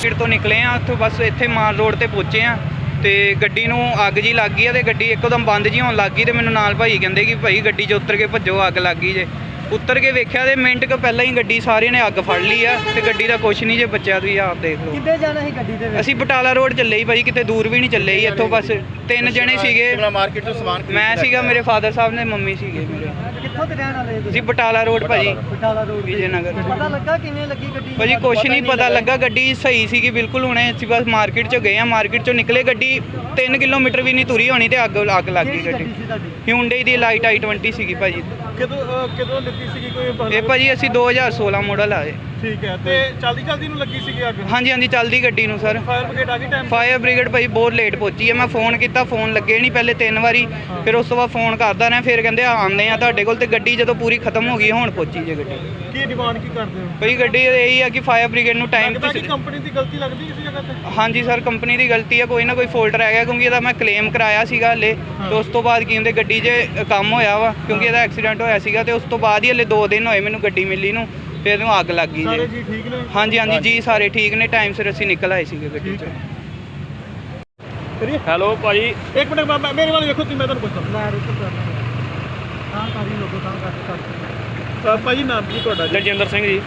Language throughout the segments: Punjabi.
ਮਾਰਕੀਟ ਤੋਂ ਨਿਕਲੇ ਆ ਉੱਥੋਂ ਬਸ ਇੱਥੇ ਮਾਰ ਰੋਡ ਤੇ ਪਹੁੰਚੇ ਆ ਤੇ ਗੱਡੀ ਨੂੰ ਅੱਗ ਜੀ ਲੱਗ ਗਈ ਆ ਤੇ ਗੱਡੀ ਇੱਕਦਮ ਬੰਦ ਜੀ ਹੋਣ ਲੱਗ ਗਈ ਤੇ ਮੈਨੂੰ ਨਾਲ ਭਾਈ ਕਹਿੰਦੇ ਕਿ ਭਾਈ ਗੱਡੀ 'ਚ ਉਤਰ ਕੇ ਭੱਜੋ ਅੱਗ ਲੱਗ ਗਈ ਜੇ। ਉਤਰ ਕੇ ਵੇਖਿਆ ਤੇ ਮਿੰਟ ਕੁ ਪਹਿਲਾਂ ਹੀ ਗੱਡੀ ਸਾਰਿਆਂ ਨੇ ਅੱਗ ਫੜ ਲਈ ਆ ਤੇ ਗੱਡੀ ਦਾ ਕੁਛ ਨਹੀਂ ਜੇ ਬੱਚਿਆ ਤੁਸੀਂ ਆਪ ਦੇਖ ਲਓ। ਕਿੱਥੇ ਜਾਣਾ ਸੀ ਗੱਡੀ ਦੇ ਵਿੱਚ? ਅਸੀਂ ਬਟਾਲਾ ਰੋਡ ਚੱਲੇ ਸੀ ਭਾਈ ਕਿਤੇ ਦੂਰ ਵੀ ਨਹੀਂ ਚੱਲੇ ਸੀ ਇੱਥੋਂ ਬਸ ਤਿੰਨ ਜਣੇ ਸੀਗੇ। ਮਾਰਕੀਟ ਤੋਂ ਸਮਾਨ ਖਰੀਦ ਮੈਂ ਸੀਗਾ ਮੇਰੇ ਫਾਦਰ ਸਾਹਿਬ ਨੇ ਮੰਮੀ ਸੀਗੇ ਮੇਰੇ। ਕਿੱਥੋਂ ਤੇ ਰਹਿਣ ਵਾਲੇ ਅਸੀਂ ਬਟਾਲਾ ਰੋਡ ਭਾਜੀ। ਬਟਾਲਾ ਰੋਡ। ਵਿਜੇ ਨਗਰ। ਪਤਾ ਲੱਗਾ ਕਿਵੇਂ ਲੱਗੀ ਗੱਡੀ? ਭਾਜੀ ਕੁਛ ਨਹੀਂ ਪਤਾ ਲੱਗਾ। ਗੱਡੀ ਸਹੀ ਸੀਗੀ ਬਿਲਕੁਲ ਹੁਣੇ ਅਸੀਂ ਬਸ ਮਾਰਕੀਟ 'ਚ ਗਏ ਆ ਮਾਰਕੀਟ 'ਚੋਂ ਨਿਕਲੇ ਗੱਡੀ 3 ਕਿਲੋਮੀਟਰ ਵੀ ਨਹੀਂ ਤੁਰੀ ਹੋਣੀ ਤੇ ਅੱਗ ਅੱਗ ਲੱਗ ਗਈ ਗੱਡੀ ਹਿਊਂਡਈ ਦੀ ਲਾਈਟ i20 ਸੀਗੀ ਭਾਜੀ। ਕਦੋਂ ਕਦੋਂ ਲਿੱਤੀ ਸੀਗੀ ਕੋਈ ਇਹ ਭਾਜੀ ਅਸੀਂ 2016 ਮਾਡਲ ਆਏ ਠੀਕ ਹੈ ਤੇ ਚਲਦੀ ਚਲਦੀ ਨੂੰ ਲੱਗੀ ਸੀਗੀ ਅੱਗ? ਹਾਂਜੀ ਹਾਂਜੀ ਚੱਲਦੀ ਗੱਡੀ ਨੂੰ ਸਰ ਫਾਇਰ ਬ੍ਰਿਗੇਡ ਆ ਗਈ ਟਾਈਮ ਫਾਇਰ ਬ੍ਰਿਗੇਡ ਭਾਈ ਬਹੁਤ ਲੇਟ ਪਹੁੰਚੀ ਹੈ ਮੈਂ ਫੋਨ ਕੀਤਾ ਫੋਨ ਲੱਗੇ ਨਹੀਂ ਪਹਿਲੇ ਤਿੰਨ ਵਾਰੀ ਫਿਰ ਉਸ ਤੋਂ ਬਾਅਦ ਫੋਨ ਕਰਦਾ ਰਿਹਾ ਫਿਰ ਕਹਿੰਦੇ ਆ ਆਉਂਦੇ ਆ ਤੁਹਾਡੇ ਕੋਲ ਤੇ ਗੱਡੀ ਜਦੋਂ ਪੂਰੀ ਖਤਮ ਹੋ ਗਈ ਹੁਣ ਪਹੁੰਚੀ ਜੇ ਗੱਡੀ। ਕੀ ਡਿਮਾਂਡ ਕੀ ਕਰਦੇ ਹੋ? ਭਾਈ ਗੱਡੀ ਇਹੀ ਆ ਕਿ ਫਾਇਰ ਬ੍ਰਿਗੇਡ ਨੂੰ ਟਾਈਮ ਲੱਗਦਾ ਕਿ ਤੇ ਕੰਪਨੀ ਦੀ ਗਲਤੀ ਲੱਗਦੀ ਕਿਸੇ ਜਗ੍ਹਾ ਤੇ? ਹਾਂਜੀ ਸਰ ਕੰਪਨੀ ਦੀ ਗਲਤੀ ਹੈ ਕੋਈ ਨਾ ਕੋਈ ਫੋਲਟ ਰਹਿ ਗਿਆ ਕਿਉਂਕਿ ਇਹਦਾ ਮੈਂ ਕਲੇਮ ਕਰਾਇਆ ਸੀਗਾ ਹਲੇ ਤੇ ਉਸ ਤੋਂ ਬਾਅਦ ਕੀ ਹੁੰਦੇ ਗੱਡੀ 'ਚ ਕੰਮ ਹੋਇਆ ਵਾ ਕਿਉਂਕਿ ਇਹਦਾ ਐਕਸੀਡੈਂਟ ਹੋਇਆ ਸੀਗਾ ਤੇ ਉਸ ਤੋਂ ਬਾਅਦ ਹੀ ਹਲੇ 2 ਦਿਨ ਹੋਏ ਮੈਨੂੰ ਗੱਡੀ ਮਿਲੀ ਨੂੰ ਫਿਰ ਇਹਨੂੰ ਅੱਗ ਲੱਗ ਗਈ ਸਾਰੇ ਜੀ। ਜੀ ਠੀਕ ਨੇ? ਹਾਂਜੀ ਹਾਂਜੀ ਜੀ ਸਾਰੇ ਠੀਕ ਨੇ ਟਾਈਮ ਸਿਰ ਅਸੀਂ ਨਿਕਲ ਆਏ ਸੀਗੇ ਗੱਡੀ 'ਚ। ਕਰੀਏ? ਹੈਲੋ ਭਾਜੀ ਇੱਕ ਮਿੰਟ ਮੈਂ- ਮੈਂ- ਮੇਰੇ ਵੱਲ ਵੇਖੋ ਤੁਸੀਂ ਮੈਂ ਤੁਹਾਨੂੰ ਪੁੱਛਦਾ। ਮੈਂ ਰੁਕ ਕਰਨਾ ਹਾਂ। ਕਾਰੀ ਲੋਗੋ ਤਾਂ ਕਰ ਕਰ ਅਹ, ਭਾਜੀ ਨਾਮ ਕੀ ਤੁਹਾਡਾ ਜੀ? ਦਲਜਿੰਦਰ ਸਿੰਘ ਜੀ।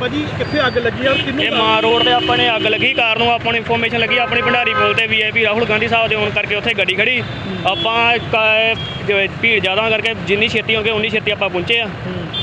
ਭਾਜੀ ਕਿੱਥੇ ਅੱਗ ਲੱਗੀ ਔਰ ਕਿੰਨੂੰ ਇਹ ਮਾਂ ਰੋਡ ਤੇ ਆਪਾਂ ਨੇ ਅੱਗ ਲੱਗੀ। ਕਾਰ ਨੂੰ ਆਪਾਂ ਨੂੰ ਇਨਫੋਰਮੇਸ਼ਨ ਲੱਗੀ। ਆਪਣੀ ਭੰਡਾਰੀ ਪੁਲ ਤੇ ਵੀਆਈਪੀ ਰਾਹੁਲ ਗਾਂਧੀ ਸਾਹਿਬ ਦੇ ਆਉਣ ਕਰਕੇ ਉੱਥੇ ਗੱਡੀ ਖੜੀ। ਆਪਾਂ ਕ- ਜਿਵੇਂ ਭੀੜ ਜ਼ਿਆਦਾ ਕਰਕੇ ਜਿੰਨੀ ਛੇਤੀ ਹੋ ਗਈ ਉਨੀ ਛੇਤੀ ਆਪਾਂ ਪਹੁੰਚੇ ਆ।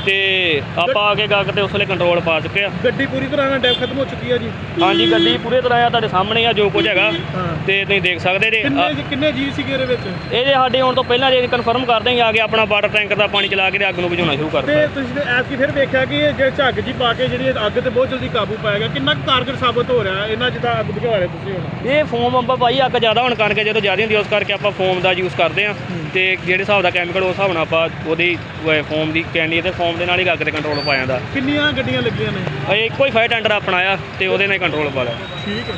ਤੇ ਆਪਾਂ ਆ ਕੇ ਗਾ ਕੇ ਤੇ ਉਸ ਵੇਲੇ ਕੰਟਰੋਲ ਪਾ ਚੁੱਕੇ ਆ। ਗੱਡੀ ਪੂਰੀ ਤਰ੍ਹਾਂ ਨਾਲ ਡੈਫ ਖਤਮ ਹੋ ਚੁੱਕੀ ਹੈ ਜੀ? ਹਾਂਜੀ ਗੱਡੀ ਪੂਰੇ ਤਰ੍ਹਾਂ ਆ ਤੁਹਾਡੇ ਸਾਹਮਣੇ ਆ ਜੋ ਕੁਝ ਹੈਗਾ। ਹਾਂ। ਤੇ ਤੁਸੀਂ ਦੇਖ ਸਕਦੇ ਜੇ। ਕਿੰਨੇ ਆ- ਜੀ- ਕਿੰਨੇ ਜੀ ਸੀਗੇ ਇਹਦੇ ਵਿੱਚ? ਇਹਦੇ ਸਾਡੇ ਆਉਣ ਤੋਂ ਪਹਿਲਾਂ ਜੇ ਕਨਫਰਮ ਕਰ ਦੇਂਗੇ ਆ ਕੇ ਆਪਣਾ ਵਾਟਰ ਟੈਂਕਰ ਦਾ ਪਾਣੀ ਚਲਾ ਕੇ ਤੇ ਅੱਗ ਨੂੰ ਬੁਝਾਉਣਾ ਸ਼ੁਰੂ ਕਰ ਤੇ ਦਿੱਤਾ। ਤੁਸੀਂ ਐਤਕੀ ਫਿਰ ਵੇਖਿਆ ਕਿ ਇਹ ਜਿਹੜੇ ਝੱਗ ਜੀ ਪਾ ਕੇ ਜਿਹੜੀ ਅੱਗ ਤੇ ਬਹੁਤ ਜਲਦੀ ਕਾਬੂ ਪਾਇਆ ਗਿਆ ਕਿੰਨਾ ਕੁ ਕਾਰਗਰ ਸਾਬਤ ਹੋ ਰਿਹਾ ਇਹਨਾਂ ਜਿੱਦਾਂ ਅੱਗ ਬੁਝਾ ਰਹੇ ਤੁਸੀਂ ਹੁਣ ਇਹ ਫੋਮ ਆਪਾਂ ਭਾਈ ਅੱਗ ਜ਼ਿਆਦਾ ਹੋਣ ਕਰਕੇ ਜਦੋਂ ਜ਼ਿਆਦਾ ਹੁੰਦੀ ਆ, ਉਸ ਕਰਕੇ ਆਪਾਂ ਫੋਮ ਦਾ ਯੂਜ਼ ਕਰਦੇ ਆ ਤੇ ਜਿਹੜੇ ਹਿਸਾਬ ਦਾ ਕੈਮੀਕਲ ਉਸ ਹਿਸਾਬ ਨਾਲ ਆਪਾਂ ਉਹਦੀ ਫੋਮ ਦੀ ਕੈਂਡੀ ਤੇ ਫੋਮ ਦੇ ਨਾਲ ਹੀ ਅੱਗ ਤੇ ਕੰਟਰੋਲ ਪਾ ਜਾਂਦਾ। ਕਿੰਨੀਆਂ ਗੱਡੀਆਂ ਲੱਗੀਆਂ ਨੇ? ਇਹ ਇੱਕੋ ਹੀ ਫਾਇਰ ਟੈਂਡਰ ਆਪਣਾ ਆ ਤੇ ਉਹਦੇ ਨਾਲ ਕੰਟਰੋਲ ਪਾ ਲਿਆ। ਠੀਕ ਹੈ।